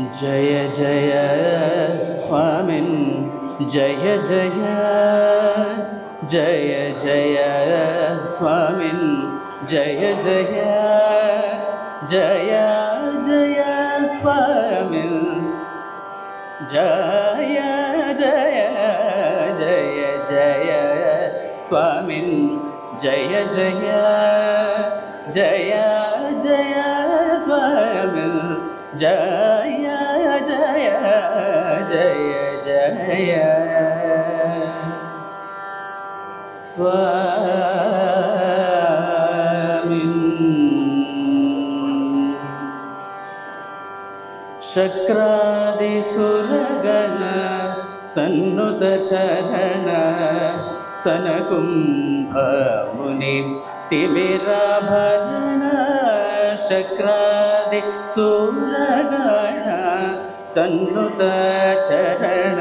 जय जय स्वामिन् जय जय जय जय स्वामिन् जय जय जय जय स्वामिन् जय जय जय जय स्वामिन् जय जय जय जय स्वामिन् जय जय जय। स्वामि शक्रादि सुलगण सन्नुतचरण सनकुम्भमुनिराभरण शक्रादि सुलगण సన్నుత చరణ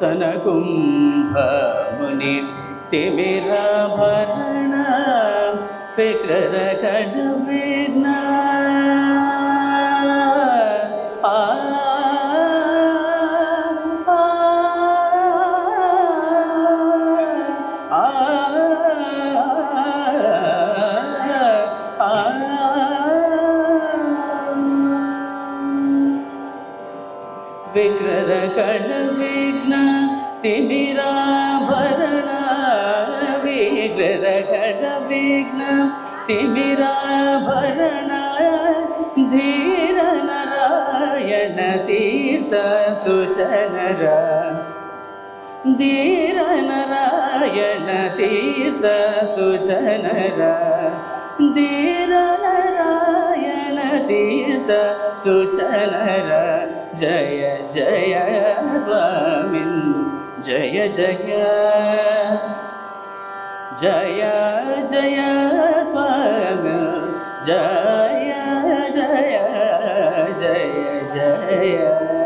సనకుంభముని తిమిరాభరణ విగ్రహ గణ విఘ్న విగ్రహణ విఘ్న తిమిరాభరణ విగ్రహణ విఘ్న తిమిరాభరణ ధీర నారాయణ తీర్థ సుచనర ధీర నారాయణ తీర్థ సుచనర ధీర నారాయణ తీర్థ సుచనర జయ జయ స్వామి జయ జయ జయ జయ స్వామి జయ జయ జయ జయ.